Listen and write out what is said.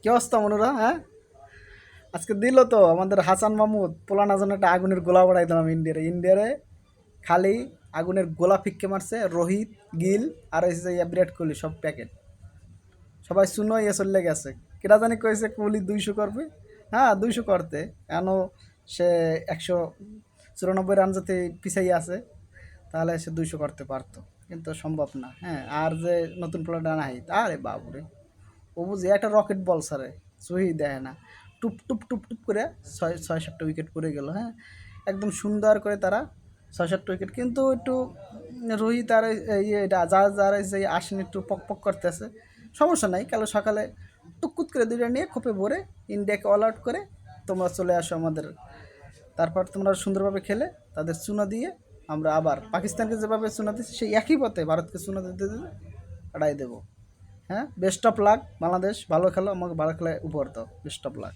কি অবস্থা মনুরা হ্যাঁ? আজকে দিল তো আমাদের হাসান মাহমুদ, পোলানা জন্য একটা আগুনের গোলা বাড়াই দিলাম ইন্ডিয়ারে। ইন্ডিয়ারে খালি আগুনের গোলা ফিক্কে মারছে রোহিত, গিল আর ইয়া বিরাট কোহলি, সব প্যাকেট। সবাই শুনো ইয়ে চলে গেছে। কেটা জানি কয়েছে কোহলি দুইশো করবে। হ্যাঁ দুইশো করতে। এখনও সে একশো চুরানব্বই রান যাতে পিছাই আছে, তাহলে সে দুইশো করতে পারতো। কিন্তু সম্ভব না হ্যাঁ। আর যে নতুন প্লেয়ারটা নাই, আরে বাবুরে। ও বুঝি, একটা রকেট বল সারে, সহি দেয় না। টুপ টুপ টুপ টুপ করে ছয় ছয়, সাতটা উইকেট পড়ে গেল হ্যাঁ? একদম সুন্দর করে তারা ছয়, সাতটা উইকেট কিন্তু একটু রোহিত আর ইয়ে যা যারা যে আসেন একটু পক পক করতেছে, সমস্যা নাই, কাল সকালে টুকুত করে দুইটা নিয়ে খোপে ভরে ইন্ডিয়াকে অল আউট করে তোমরা চলে আসো আমাদের। তারপর তোমরা সুন্দরভাবে খেলে, তাদের চুনা দিয়ে আমরা আবার পাকিস্তানকে যেভাবে চুনা দিচ্ছি সেই একই পথে ভারতকে চুনা দিতে দিতে আড়াই দেবো। হ্যাঁ? বেস্ট অফ লাক বাংলাদেশ, ভালো খেলো, আমাকে ভালো খেলায় উপহার দাও। Best of luck